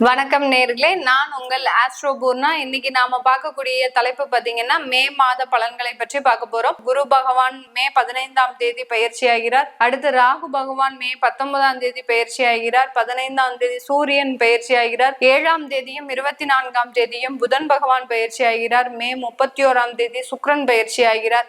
வணக்கம் நேர்களே. நான் உங்கள் ஆஸ்ட்ரோபூர்னா இன்னைக்கு நாம பார்க்கக்கூடிய தலைப்பு பாத்தீங்கன்னா மே மாத பலன்களை பற்றி பார்க்க போறோம். குரு பகவான் மே பதினைந்தாம் தேதி பயிற்சி ஆகிறார். அடுத்து ராகு பகவான் மே பத்தொன்பதாம் தேதி பயிற்சி ஆகிறார். பதினைந்தாம் தேதி சூரியன் பயிற்சி ஆகிறார். ஏழாம் தேதியும் இருபத்தி நான்காம் தேதியும் புதன் பகவான் பயிற்சி ஆகிறார். மே முப்பத்தி ஓராம் தேதி சுக்ரன் பயிற்சி ஆகிறார்.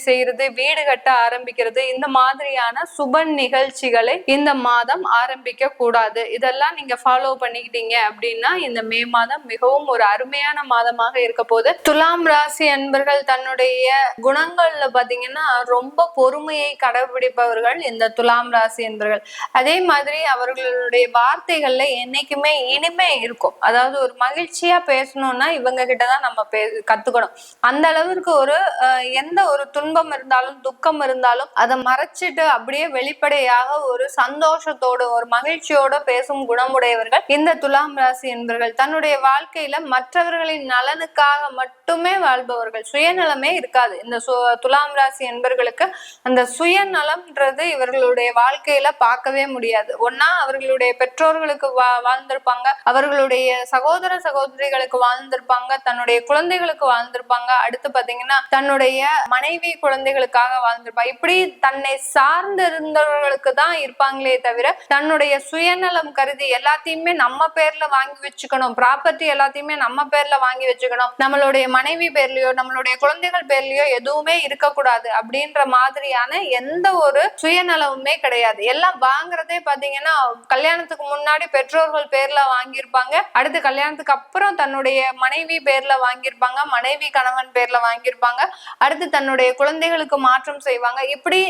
செய்யறது வீடு கட்ட ஆரம்பிக்கிறது இந்த மாதிரியான சுப நிகழ்ச்சிகளை இந்த மாதம் ஆரம்பிக்க கூடாது. இதெல்லாம் நீங்க ஃபாலோ பண்ணிக்கிட்டீங்க அப்படின்னா இந்த மே மாதம் மிகவும் ஒரு அருமையான மாதமாக இருக்க போது துலாம் ராசி அன்பர்கள் தன்னுடைய குணங்கள்ல பாத்தீங்கன்னா ரொம்ப பொறுமையை கடைபிடிப்பவர்கள் இந்த துலாம் ராசி அன்பர்கள். அதே மாதிரி அவர்களுடைய வார்த்தைகள்ல என்னைக்குமே இனிமே இருக்கும். அதாவது ஒரு மகிழ்ச்சியா பேசணும்னா இவங்க கிட்டதான் நம்ம கத்துக்கணும். அந்த அளவிற்கு ஒரு எந்த ஒரு துன்பம் இருந்தாலும் துக்கம் இருந்தாலும் அதை மறைச்சிட்டு அப்படியே வெளிப்படையாக ஒரு சந்தோஷத்தோடு ஒரு மகிழ்ச்சியோட பேசும் குணமுடையவர்கள் இந்த துலாம் ராசி என்பவர்கள் தன்னுடைய வாழ்க்கையில மற்றவர்களின் நலனுக்காக மட்டுமே வாழ்பவர்கள். சுயநலமே இருக்காது. இந்த துலாம் ராசி என்பவர்களுக்கு அந்த சுயநலம்ன்றது இவர்களுடைய வாழ்க்கையில பார்க்கவே முடியாது. ஒன்னா அவர்களுடைய பெற்றோர்களுக்கு வா வாழ்ந்திருப்பாங்க அவர்களுடைய சகோதர சகோதரிகளுக்கு வாழ்ந்திருப்பாங்க தன்னுடைய குழந்தைகளுக்கு வாழ்ந்திருப்பாங்க. அடுத்து பாத்தீங்கன்னா தன்னுடைய மனைவி குழந்தைகளுக்காக வாழ்ந்திருப்பா. இப்படி தன்னை சார்ந்து இருந்தவர்களுக்கு தான் இருப்பாங்களே தவிர தன்னுடைய சுயநலம் கருதி எல்லாத்தையுமே நம்ம பேர்ல வாங்கி வச்சுக்கணும். ப்ராப்பர்ட்டி எல்லாத்தையுமே நம்ம பேர்ல வாங்கி வச்சுக்கணும். நம்மளுடைய மனைவி பேர்லயோ நம்மளுடைய குழந்தைகள் பேர்லயோ எதுவுமே இருக்கக்கூடாது அப்படின்ற மாதிரியான எந்த ஒரு சுயநலமுமே கிடையாது. எல்லாம் வாங்குறதே பாத்தீங்கன்னா கல்யாணத்துக்கு முன்னாடி பெற்றோர்கள் பேர்ல வாங்கியிருப்பாங்க. அடுத்து கல்யாணத்துக்கு அப்புறம் தன்னுடைய மனைவி பேர்ல வாங்கியிருப்பாங்க. மனைவி கணவன் பேர்ல வாங்கியிருப்பாங்க. அடுத்து தன்னுடைய குழந்தைகளுக்கு மாற்றம் செய்வாங்க. இப்படி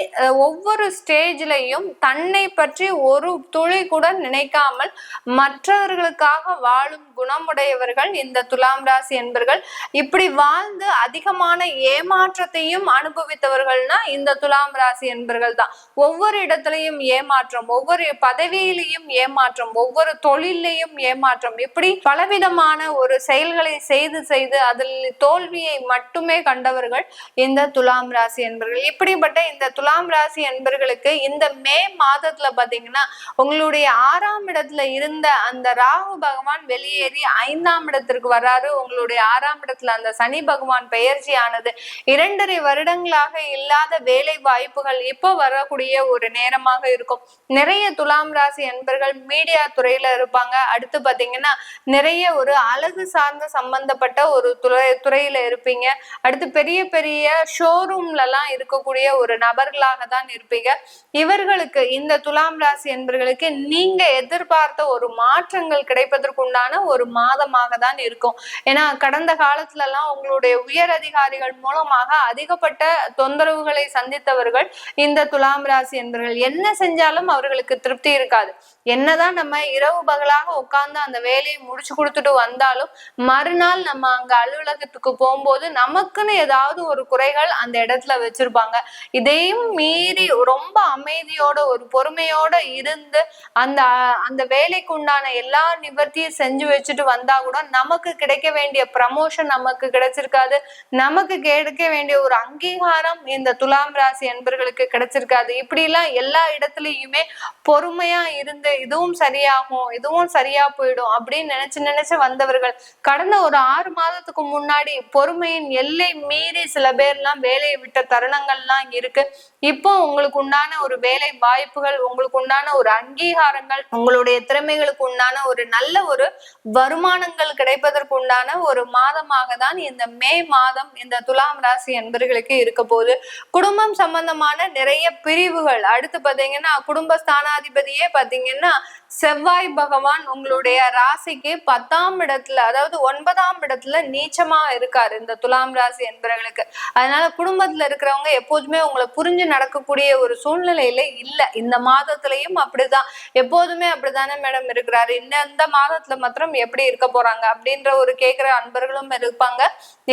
ஒவ்வொரு ஸ்டேஜ்லயும் தன்னை பற்றி ஒரு துளி கூட நினைக்காமல் மற்றவர்களுக்காக வாழும் குணமுடையவர்கள் இந்த துலாம் ராசி என்பர்கள். இப்படி வாழ்ந்து அதிகமான ஏமாற்றத்தையும் அனுபவித்தவர்கள்னா இந்த துலாம் ராசி என்பர்கள் தான். ஒவ்வொரு இடத்துலையும் ஏமாற்றம் ஒவ்வொரு பதவியிலையும் ஏமாற்றம் ஒவ்வொரு தொழிலையும் ஏமாற்றம். இப்படி பலவிதமான ஒரு செயல்களை செய்து செய்து அதில் தோல்வியை மட்டுமே கண்டவர்கள் இந்த துலாம் ராசி என்பர்கள். இப்படிப்பட்ட இந்த துலாம் ராசி என்பர்களுக்கு இந்த மே மாதத்துல பாத்தீங்கன்னா உங்களுடைய ஆறாம் இடத்துல இருந்த அந்த ராகு பகவான் வெளியேறி ஐந்தாம் இடத்திற்கு வராரு. உங்களுடைய ஆறாம் இடத்துல அந்த சனி பகவான் பெயர்ச்சி ஆனது இரண்டரை வருடங்களாக இல்லாத வேலை வாய்ப்புகள் இப்போ வரக்கூடிய ஒரு நேரமாக இருக்கும். நிறைய துலாம் ராசி என்பர்கள் மீடியா துறையில இருப்பாங்க. அடுத்து பாத்தீங்கன்னா நிறைய ஒரு அழகு சார்ந்த சம்பந்தப்பட்ட ஒரு துறை துறையில இருப்பீங்க. அடுத்து பெரிய பெரிய ஷோரூம்ல எல்லாம் இருக்கக்கூடிய ஒரு நபர்களாக தான் இருப்பீங்க. இவர்களுக்கு இந்த துலாம் ராசி என்பர்களுக்கு நீங்க எதிர்பார்த்த ஒரு மாற்றங்கள் கிடைப்பதற்குண்டான ஒரு மாதமாக தான் இருக்கும். ஏன்னா கடந்த காலத்துல எல்லாம் உங்களுடைய உயர் அதிகாரிகள் மூலமாக அதிகப்பட்ட தொந்தரவுகளை சந்தித்தவர்கள் இந்த துலாம் ராசி என்பர்கள். என்ன செஞ்சாலும் அவர்களுக்கு திருப்தி இருக்காது. என்னதான் நம்ம இரவு பகலாக உட்கார்ந்து அந்த வேலையை முடிச்சு கொடுத்துட்டு வந்தாலும் மறுநாள் நம்ம அங்க அலுவலகத்துக்கு போகும்போது நமக்குன்னு ஏதாவது ஒரு குறைகள் அந்த இடத்துல வச்சிருப்பாங்க. இதையும் மீறி ரொம்ப அமைதியோட ஒரு பொறுமையோட இருந்து அந்த அந்த வேலைக்கு உண்டான எல்லா நிவர்த்தியும் செஞ்சு வச்சுட்டு வந்தா கூட நமக்கு கிடைக்க வேண்டிய ப்ரமோஷன் நமக்கு கிடைச்சிருக்காது. நமக்கு கிடைக்க வேண்டிய ஒரு அங்கீகாரம் இந்த துலாம் ராசி என்பர்களுக்கு கிடைச்சிருக்காது. இப்படி எல்லாம் எல்லா இடத்துலயுமே பொறுமையா இருந்து இதுவும் சரியாகும் இதுவும் சரியா போயிடும் அப்படின்னு நினைச்சு நினைச்சு வந்தவர்கள் கடந்த ஒரு ஆறு மாதத்துக்கு முன்னாடி பொறுமையின் எல்லை மீறி சில பேர்லாம் வேலையை விட்ட தருணங்கள்லாம் இருக்கு. இப்போ உங்களுக்கு உண்டான ஒரு வேலை வாய்ப்புகள் உங்களுக்கு உண்டான ஒரு அங்கீகாரங்கள் உங்களுடைய திறமைகளுக்கு உண்டான ஒரு நல்ல ஒரு வருமானங்கள் கிடைப்பதற்கு உண்டான ஒரு மாதமாக தான் இந்த மே மாதம் இந்த துலாம் ராசி என்பர்களுக்கு இருக்க போகுது. குடும்பம் சம்பந்தமான நிறைய பிரிவுகள். அடுத்து பாத்தீங்கன்னா குடும்ப ஸ்தானாதிபதியே பாத்தீங்கன்னா செவ்வாய் பகவான் உங்களுடைய ராசிக்கு பத்தாம் இடத்துல அதாவது ஒன்பதாம் இடத்துல நீச்சமா இருக்காரு இந்த துலாம் ராசி என்பவர்களுக்கு அதனால குடும்ப குடும்பத்துல இருக்கிறவங்க எப்போதுமே உங்களை புரிஞ்சு நடக்கக்கூடிய ஒரு சூழ்நிலையில இல்ல. இந்த மாதத்திலையும் அப்படிதான். எப்போதுமே அப்படிதானே மேடம் இருக்கிறாரு. இந்த மாதத்துல மாத்திரம் எப்படி இருக்க போறாங்க அப்படின்ற ஒரு கேட்கிற அன்பர்களும் இருப்பாங்க.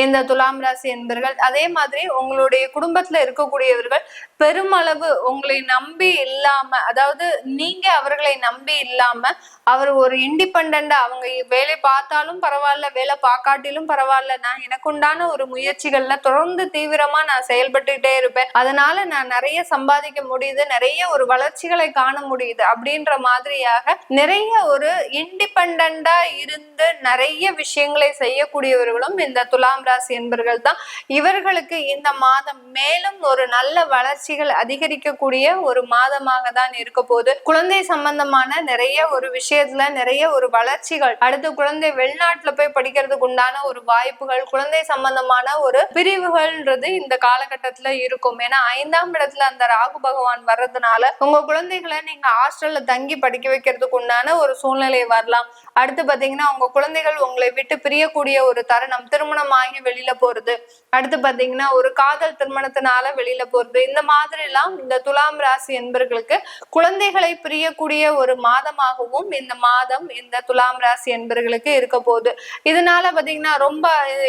இந்த துலாம் ராசி என்பர்கள். அதே மாதிரி உங்களுடைய குடும்பத்துல இருக்கக்கூடியவர்கள் பெருமளவு உங்களை நம்பி இல்லாம அதாவது நீங்க அவர்களை நம்பி இல்லாம அவர் ஒரு இண்டிபெண்டா அவங்க வேலை பார்த்தாலும் பரவாயில்ல வேலை பார்க்காட்டிலும் பரவாயில்ல. நான் எனக்குண்டான ஒரு முயற்சிகள்ல தொடர்ந்து தீவிரமா நான் நான் செயல்பட்டுக்கிட்டே இருப்பேன். அதனால நான் நிறைய சம்பாதிக்க முடியுது நிறைய ஒரு வளர்ச்சிகளை காண முடியுது அப்படின்ற மாதிரியாக நிறைய ஒரு இண்டிபெண்டா இருந்து நிறைய விஷயங்களை செய்யக்கூடியவர்களும் இந்த துலாம் ராசி என்பர்கள் தான். இவர்களுக்கு இந்த மாதம் மேலும் ஒரு நல்ல வளர்ச்சிகள் அதிகரிக்கக்கூடிய ஒரு மாதமாக தான் இருக்க போது குழந்தை சம்பந்தமான நிறைய ஒரு விஷயத்துல நிறைய ஒரு வளர்ச்சிகள் அடுத்து குழந்தை வெளிநாட்டுல போய் படிக்கிறதுக்கு உண்டான ஒரு வாய்ப்புகள் குழந்தை சம்பந்தமான ஒரு பிரிவுகள்ன்றது இந்த காலகட்டத்துல இருக்கும். ஏன்னா ஐந்தாம் இடத்துல அந்த ராகு பகவான் வர்றதுனால உங்க குழந்தைகளை நீங்க ஹாஸ்டல்ல தங்கி படிக்க வைக்கிறதுக்கு உண்டான ஒரு சூழ்நிலை வரலாம். அடுத்து பாத்தீங்கன்னா உங்க குழந்தைகள் உங்களை விட்டு பிரியக்கூடிய ஒரு தருணம் திருமணம் ஆகி வெளியில போறது. அடுத்து பாத்தீங்கன்னா ஒரு காதல் திருமணத்தினால வெளியில போறது. இந்த மாதிரி எல்லாம் இந்த துலாம் ராசி என்பர்களுக்கு குழந்தைகளை பிரியக்கூடிய ஒரு மாதமாகவும் இந்த மாதம் இந்த துலாம் ராசி என்பர்களுக்கு இருக்க போகுது. இதனால பாத்தீங்கன்னா ரொம்ப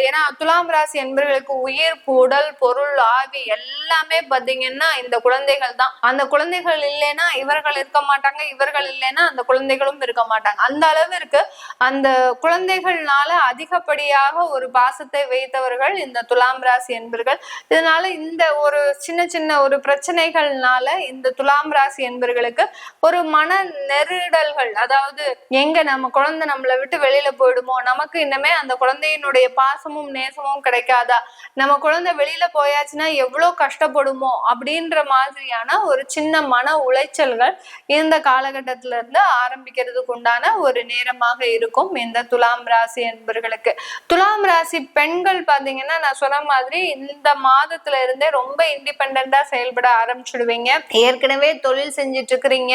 ஏன்னா துலாம் ராசி என்பர்களுக்கு உயிர் உடல் பொருள் ஆவி எல்லாமே பாத்தீங்கன்னா இந்த குழந்தைகள் தான். அந்த குழந்தைகள் இல்லைன்னா இவர்கள் இருக்க மாட்டாங்க இவர்கள் இல்லைன்னா அந்த குழந்தைகளும் இருக்க மாட்டாங்க. அந்த அளவிற்கு அந்த குழந்தைகள்னால அதிகப்படியாக ஒரு பாசத்தை வைத்தவர்கள் இந்த துலாம் ராசி என்பர்கள். இதனால இந்த ஒரு சின்ன சின்ன ஒரு பிரச்சனைகள்னால இந்த துலாம் ராசி என்பர்களுக்கு ஒரு மன நெருடல்கள் அதாவது எங்க நம்ம குழந்தை நம்மளை விட்டு வெளியில போயிடுமோ? நமக்கு இன்னமே அந்த குழந்தையினுடைய பாசமும் நேசமும் கிடைக்காதா? நம்ம குழந்தை வெளியில போய் போயாச்சுன்னா எவ்வளவு கஷ்டப்படுமோ அப்படின்ற மாதிரியான ஒரு சின்ன மன உளைச்சல்கள் இந்த காலகட்டத்தில இருந்து ஆரம்பிக்கிறதுக்கு உண்டான ஒரு நேரமாக இருக்கும் இந்த துலாம் ராசி என்பர்களுக்கு. துலாம் ராசி பெண்கள் பாத்தீங்கன்னா நான் சொன்ன மாதிரி இந்த மாதத்துல இருந்தே ரொம்ப இண்டிபெண்டா செயல்பட ஆரம்பிச்சிடுவீங்க. ஏற்கனவே தொழில் செஞ்சுட்டு இருக்கிறீங்க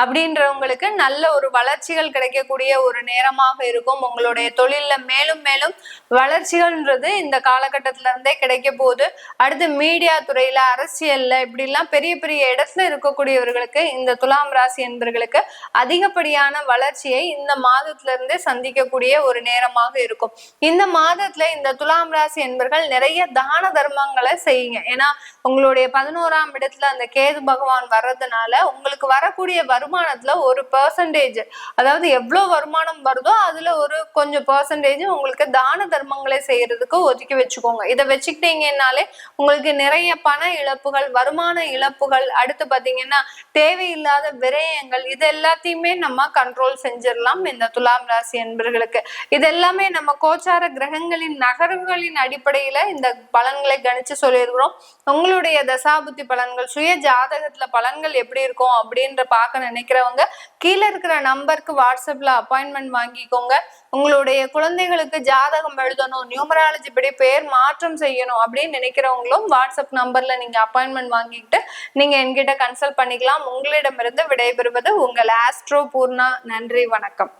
அப்படின்றவங்களுக்கு நல்ல ஒரு வளர்ச்சிகள் கிடைக்கக்கூடிய ஒரு நேரமாக இருக்கும். உங்களுடைய தொழில்ல மேலும் மேலும் வளர்ச்சிகள்ன்றது இந்த காலகட்டத்தில இருந்தே கிடைக்க போகுது. அடுத்து மீடியா துறையில அரசியல்ல இப்படிலாம் பெரிய பெரிய இடத்துல இருக்கக்கூடியவர்களுக்கு இந்த துலாம் ராசி என்பர்களுக்கு அதிகப்படியான வளர்ச்சியை இந்த மாதத்துல இருந்தே சந்திக்கக்கூடிய ஒரு நேரமாக இருக்கும். இந்த மாதத்துல இந்த துலாம் ராசி என்பர்கள் நிறைய தான தர்மங்களை செய்யுங்க. ஏன்னா உங்களுடைய பதினோராம் இடத்துல அந்த கேது பகவான் வர்றதுனால உங்களுக்கு வரக்கூடிய வருமானத்துல ஒரு பர்சன்டேஜ் அதாவது எவ்வளவு வருமானம் வருதோ அதுல ஒரு கொஞ்சம் பர்சன்டேஜ் உங்களுக்கு தான தர்மங்களை செய்யறதுக்கு ஒதுக்கி வச்சுக்கோங்க. இதை வச்சுக்கிட்டீங்கன்னாலே உங்களுக்கு நிறைய பண இழப்புகள் வருமான இழப்புகள் அடுத்து பாத்தீங்கன்னா தேவையில்லாத விரயங்கள் இது எல்லாத்தையுமே நம்ம கண்ட்ரோல் செஞ்சிடலாம் இந்த துலாம் ராசி என்பர்களுக்கு இது எல்லாமே நம்ம கோச்சார கிரகங்களின் நகர்வுகளின் அடிப்படையில இந்த பலன்களை கணிச்சு சொல்லியிருக்கிறோம். உங்களுடைய தசாபுத்தி பலன்கள் சுய ஜாதகத்துல பலன்கள் எப்படி இருக்கும் அப்படின்ற பார்க்க நினைக்கிறவங்க கீழே இருக்கிற நம்பருக்கு வாட்ஸ்அப்ல அப்பாயின்மெண்ட் வாங்கிக்கோங்க. உங்களுடைய குழந்தைகளுக்கு ஜாதகம் எழுதணும் நியூமராலஜி படி பேர் மாற்றம் செய்யணும் அப்படின்னு நினைக்கிறவங்க இருக்கிறவங்களும் வாட்ஸ்அப் நம்பர்ல நீங்க அப்பாயின்மெண்ட் வாங்கிட்டு நீங்க என்கிட்ட கன்சல்ட் பண்ணிக்கலாம். உங்களிடமிருந்து விடைபெறுவது உங்கள் ஆஸ்ட்ரோ பூர்ணா. நன்றி வணக்கம்.